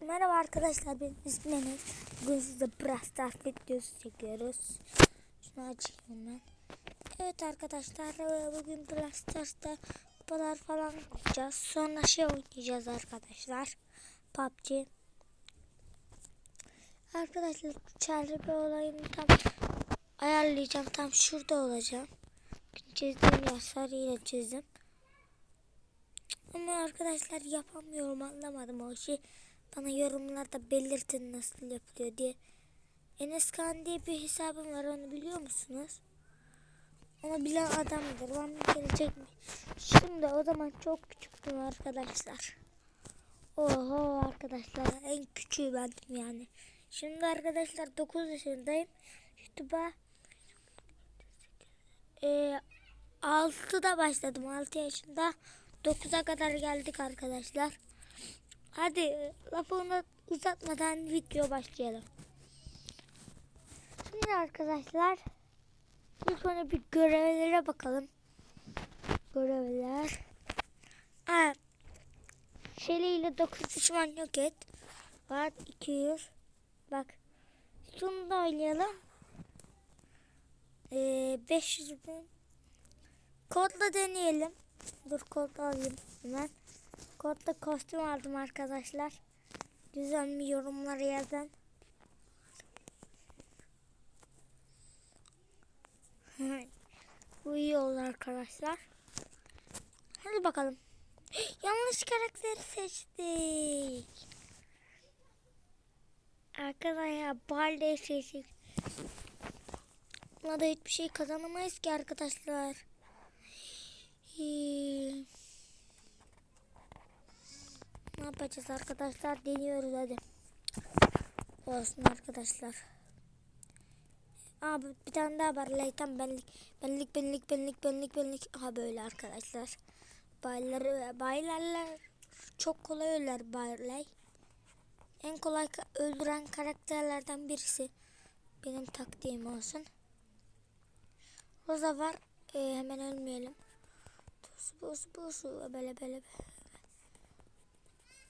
Merhaba arkadaşlar benim ismim Enes. Bugün size Brawl Stars videosu çekiyoruz. Şunu açayım ben. Evet arkadaşlar e, bugün Brawl Stars'ta kupalar falan yapacağız. Sonra şey oynayacağız arkadaşlar. PUBG. Arkadaşlar çarpı olayını tam ayarlayacağım. Tam şurada olacağım. Çizdiğim yer sarıyla çizdim. Ama arkadaşlar yapamıyorum anlamadım o işi. Bana yorumlarda belirtin nasıl yapılıyor diye. Enes Kan diye bir hesabım var onu biliyor musunuz? Onu bilen adamdır. Ben kere çekmiş. Şimdi o zaman çok küçüktüm arkadaşlar. Oho arkadaşlar en küçüğü bendim yani. Şimdi arkadaşlar 9 yaşındayım. YouTube'a e, 6'da başladım 6 yaşında. 9'a kadar geldik arkadaşlar. Hadi e, lafını uzatmadan video başlayalım. Şimdi arkadaşlar ilk önce bir görevlere bakalım. Görevler. Ha. Şeli ile 9 düşman yok et. Var 200. Bak. Şunu da oynayalım. Ee, 500 bin. Kodla deneyelim. Dur kod alayım hemen. Kodda kostüm aldım arkadaşlar. Güzel mi yorumlara yazın. Bu iyi oldu arkadaşlar. Hadi bakalım. Yanlış karakteri seçtik. Arkadaşlar Barley seçtik. Buna da hiçbir şey kazanamayız ki arkadaşlar. Hii. Ne yapacağız arkadaşlar? Deniyoruz hadi. Olsun arkadaşlar. Abi bir tane daha var. Leytan benlik. Benlik benlik benlik benlik benlik. Aha böyle arkadaşlar. Bayları, baylarlar çok kolay öler baylar. En kolay öldüren karakterlerden birisi. Benim taktiğim olsun. Rosa var. Ee, hemen ölmeyelim. Bus bus bus. Böyle böyle.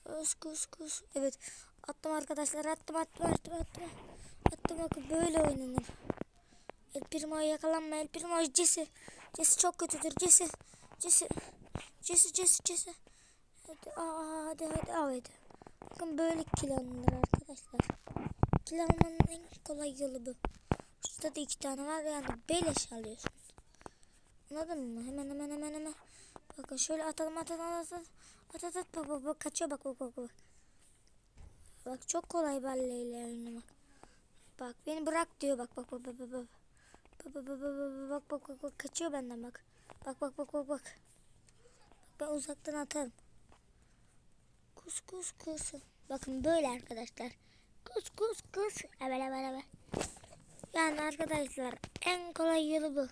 Kus kus kus. Evet. Attım arkadaşlar. Attım attım attım attım. Attım bakın böyle oynanır. El Primo'ya yakalanma. El Primo Jesse. Jesse çok kötüdür. Jesse. Jesse. Jesse Jesse Jesse. Hadi aa, hadi hadi hadi. Bakın böyle kill alınır arkadaşlar. Kill almanın en kolay yolu bu. Şurada da iki tane var yani beleş alıyorsun. Anladın mı? Hemen hemen hemen hemen. Bakın şöyle atalım atalım atalım. At at at bak bak bak kaçıyor bak bak bak bak. Bak çok kolay balleyle oynamak. Bak beni bırak diyor bak bak bak bak bak bak. Bak bak bak bak bak bak bak kaçıyor benden bak. Bak bak bak bak bak. Ben uzaktan atarım. Kus kus kus. Bakın böyle arkadaşlar. Kus kus kus. Evet evet evet. Yani arkadaşlar en kolay yolu bu.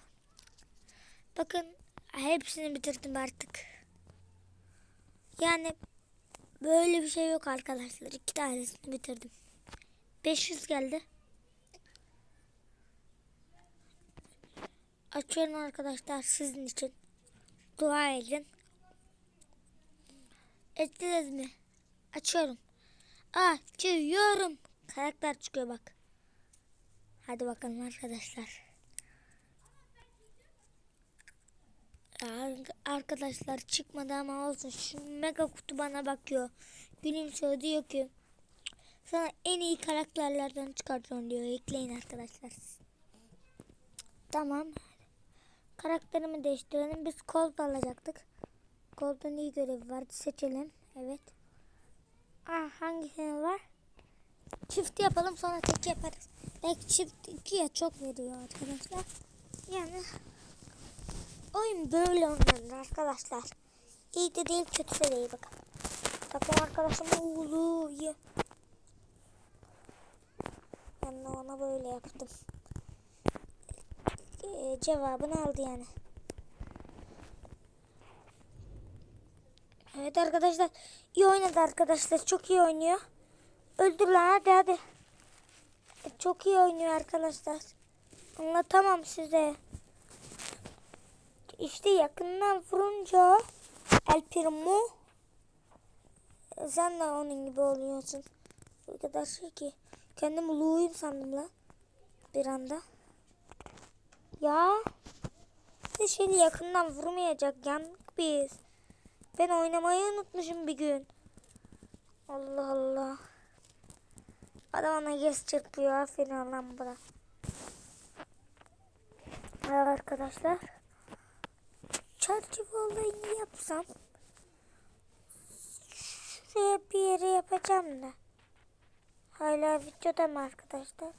Bakın hepsini bitirdim artık. Yani böyle bir şey yok arkadaşlar. İki tanesini bitirdim. 500 geldi. Açıyorum arkadaşlar sizin için. Dua edin. Ettiniz mi? Açıyorum. Açıyorum. Karakter çıkıyor bak. Hadi bakalım arkadaşlar. Arkadaşlar çıkmadı ama olsun. Şu mega kutu bana bakıyor. Gülümsüyor diyor ki sana en iyi karakterlerden çıkartıyorum diyor. Ekleyin arkadaşlar. Tamam. Karakterimi değiştirelim. Biz Colt alacaktık. Colt'un iyi görevi vardı. Seçelim. Evet. Ah hangisini var? Çift yapalım sonra tek yaparız. Belki çift ikiye çok veriyor arkadaşlar. Yani oyun böyle oynanır arkadaşlar. İyi de değil kötü de değil bakın. Bakın arkadaşım oğlu. Ben de ona böyle yaptım. Ee, cevabını aldı yani. Evet arkadaşlar iyi oynadı arkadaşlar çok iyi oynuyor. Öldür lan hadi hadi. Çok iyi oynuyor arkadaşlar. Anlatamam size. İşte yakından vurunca El Primo Sen de onun gibi oluyorsun. O kadar şey ki. Kendimi Lou'yum sandım lan. Bir anda. Ya. Bir şeyi yakından vurmayacak. Yandık biz. Ben oynamayı unutmuşum bir gün. Allah Allah. Adam ona yes çırpıyor. Aferin lan bana. Evet arkadaşlar. Çerçeve olayını yapsam. Şuraya bir yere yapacağım da. Hala videoda mı arkadaşlar?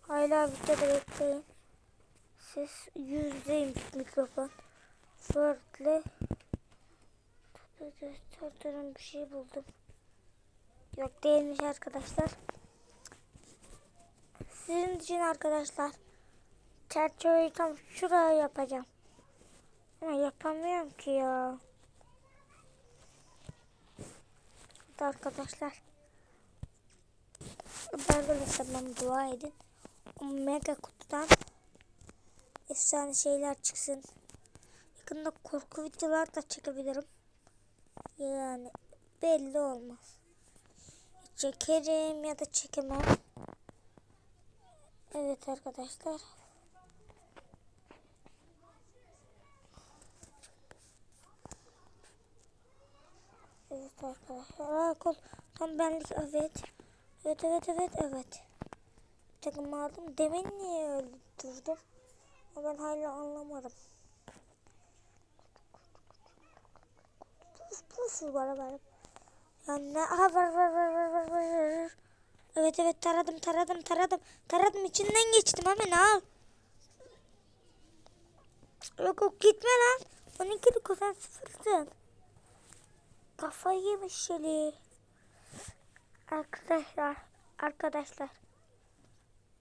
Hala videoda bekleyin. Ses yüzdeymiş mikrofon. Word'le Gösterdiğim bir şey buldum. Yok değilmiş arkadaşlar. Sizin için arkadaşlar. Çerçeveyi tam şuraya yapacağım. Ama yapamıyorum ki ya. Hadi arkadaşlar. Arkadaşlar bana dua edin. O mega kutudan efsane şeyler çıksın. Yakında korku videolar da çekebilirim. Yani belli olmaz. Çekerim ya da çekemem. Evet arkadaşlar. Evet arkadaşlar. Aa, kol. Tam benlik evet. Evet evet evet evet. Takım aldım. Demin niye öldürdüm? Ben hala anlamadım. Puf puf bana bana. Yani ne? Aha var var var var var var. Evet evet taradım taradım taradım. Taradım içinden geçtim hemen al. Yok yok gitme lan. 12'lik o sen sıfırsın. Kafayı yemiş Şeli. Arkadaşlar. Arkadaşlar.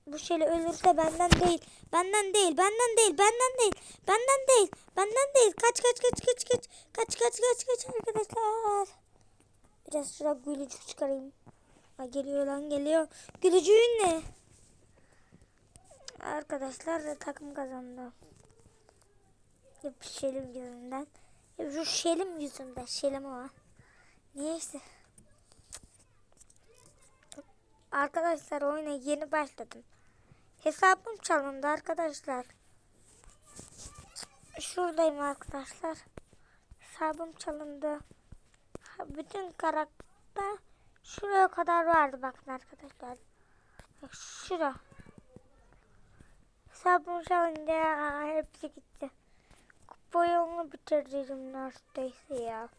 Bu Şeli ölürse benden değil. Benden değil. Benden değil. Benden değil. Benden değil. Benden değil. Kaç kaç kaç kaç kaç. Kaç kaç kaç kaç arkadaşlar. Biraz şurada gülücük çıkarayım. Ha, geliyor lan geliyor. Gülücüğün ne? Arkadaşlar takım kazandı. Hep yüzünden. Hep yüzünden. Şelim o. Neyse. Arkadaşlar oyuna yeni başladım. Hesabım çalındı arkadaşlar. Şuradayım arkadaşlar. Hesabım çalındı. Bütün karakter şuraya kadar vardı bakın arkadaşlar. Bak şura. Hesabım çalınca hepsi gitti. Kupa yolunu bitirdim neredeyse ya.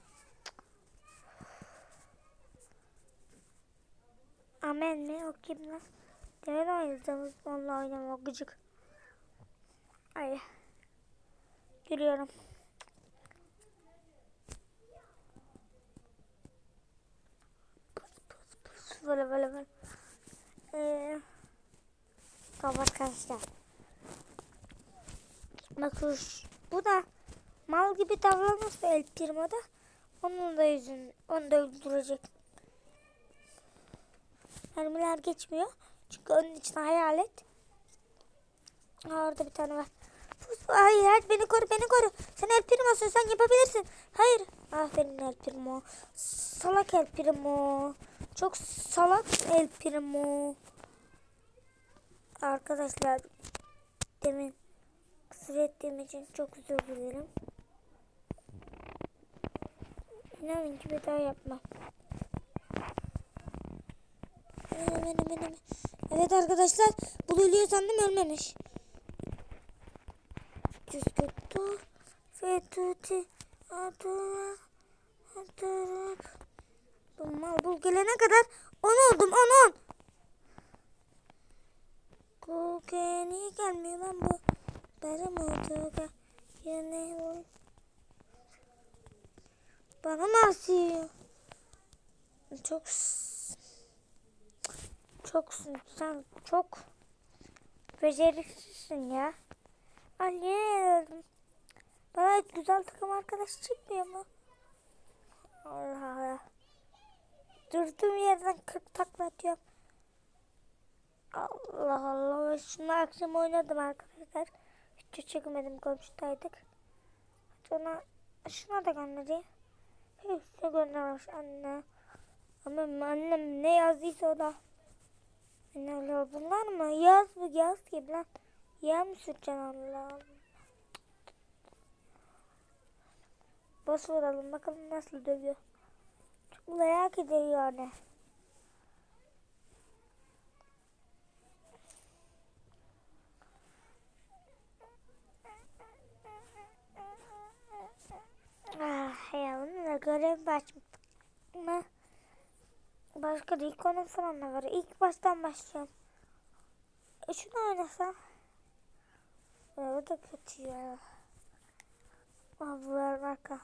Amen mi? O kim lan? Demin oynadığımız onunla oynama gıcık. Ay. Gülüyorum. Böyle böyle böyle. Ee, tamam arkadaşlar. Bakın bu da mal gibi davranırsa El Primo'da onun da yüzün onu da öldürecek. Mermiler geçmiyor. Çünkü onun için hayalet. Ha, orada bir tane var. Hayır, hayır beni koru beni koru. Sen El Primo'sun sen yapabilirsin. Hayır. Aferin El Primo. Salak El Primo. Çok salak El Primo. Arkadaşlar demin küfür ettiğim için çok özür dilerim. İnanın ki bir daha yapmam. Evet arkadaşlar bu ölüyor sandım ölmemiş. Düzgüttü ve tuti adılar adılar. Bu mal bu gelene kadar on oldum on on. Kuke niye gelmiyor lan bu? Benim oldu yine bana nasıl Çok çoksun sen çok beceriksizsin ya. Anne bana güzel takım arkadaş çıkmıyor mu? Allah Allah. Durduğum yerden 40 takla atıyorum. Allah Allah. Şunu akşam oynadım arkadaşlar. Hiç çekmedim komşudaydık. Sonra şuna da göndereyim. Hepsine göndermiş anne. Ama annem ne yazdıysa o da. Ne oluyor bunlar mı? Yaz mı? Yaz gibi lan. Yağ mı süreceksin Allah'ım? Boş vuralım bakalım nasıl dövüyor. Merak ediyor yani. Ah ya bunu da görev başladık mı? Başka değil konu falan da var. İlk baştan başlayalım. E şunu oynasam. Ya, o da kötü ya. Bu var arka.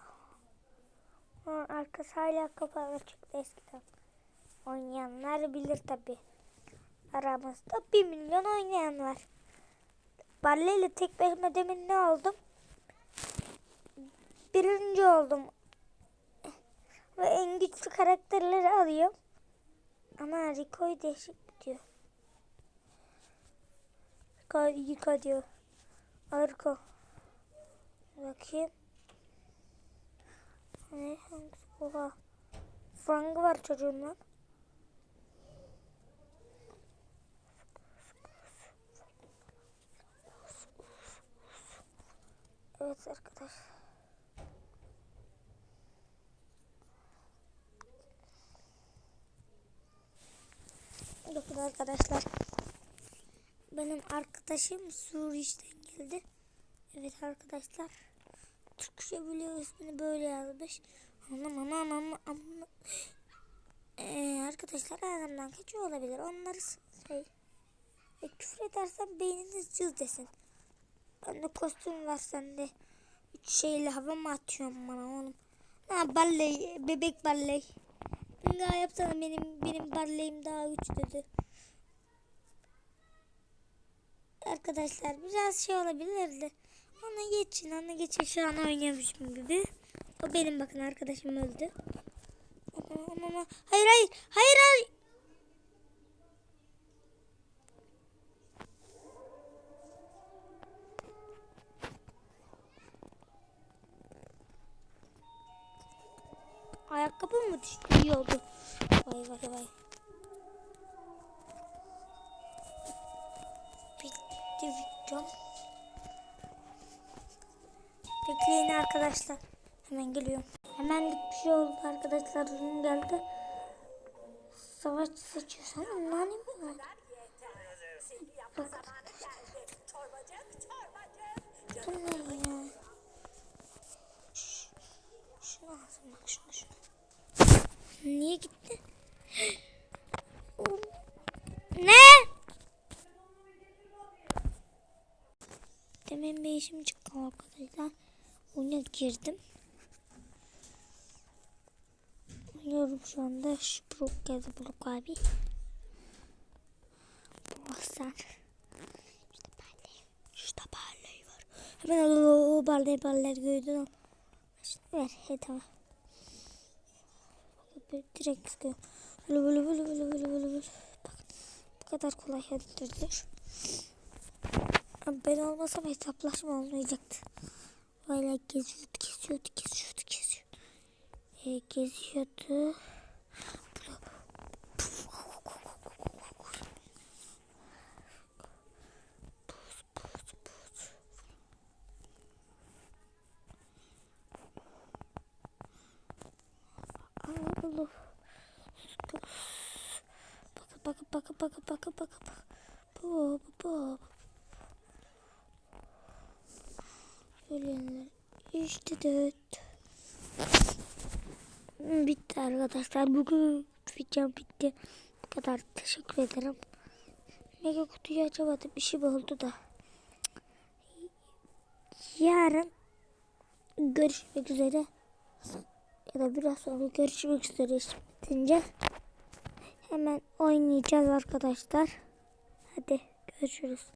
Ha, arkası hala kapalı çıktı eskiden. Oynayanlar bilir tabi. Aramızda bir milyon oynayan var. Balleyle tek başıma demin ne oldum? Birinci oldum. Ve en güçlü karakterleri alıyorum. Ama Rico'yu değişik diyor. Rico, Rico diyor. Rico. Bakayım. Ne hangisi? Oha. Frangı var çocuğun lan. Evet arkadaş. Bakın arkadaşlar. Benim arkadaşım Suriye'den geldi. Evet arkadaşlar. Türkçe biliyor ismini böyle yazmış. Anam anam anam anam. Ee, arkadaşlar adamdan kaçıyor olabilir. Onları şey. E, küfür edersen beyniniz cız desin. Ben de kostüm var sende. Üç şeyle hava mı atıyorsun bana oğlum? Ha balley, bebek balley. Nga yapsana benim benim balleyim daha güçlüdür. Arkadaşlar biraz şey olabilirdi. Ona geçin, ona geçin. Şu an oynuyormuşum gibi. O benim bakın arkadaşım öldü. Ama, ama, ama. Hayır hayır. Hayır hayır. Ayakkabı mı düştü? İyi oldu. Vay vay vay. Bitti videom. Bekleyin arkadaşlar. Hemen geliyorum. Hemen bir şey oldu arkadaşlar. Ürün geldi. Savaş seçiyorsan ondan mı? Bak arkadaşlar. Bu ne ya? Şunu alsın bak şunu şunu. Niye gitti? ne? Demin bir işim çıktı arkadaşlar. Oyuna girdim. Oynuyorum şu anda. Şu Brook geldi Brook abi. Bu Hasan. İşte Barley. İşte Barley var. Hemen o, o Barley Barley gördün. İşte ver. He tamam. Direkt sıkıyor. Böyle böyle böyle böyle böyle böyle. Bak bu kadar kolay öldürülür. Ama Ben olmasam hesaplaşma olmayacaktı. Böyle geziyordu, geziyordu, geziyordu, geziyordu. Ee, geziyordu. Allah. Bakın bakın bakın bakın bakın bakın. Ölenler. İşte dört. Bitti arkadaşlar. Bugün videom bitti. Bu kadar. Teşekkür ederim. Mega kutuyu açamadım. İşim oldu da. Yarın görüşmek üzere. Ya da biraz sonra görüşmek üzere bitince. Hemen oynayacağız arkadaşlar. Hadi görüşürüz.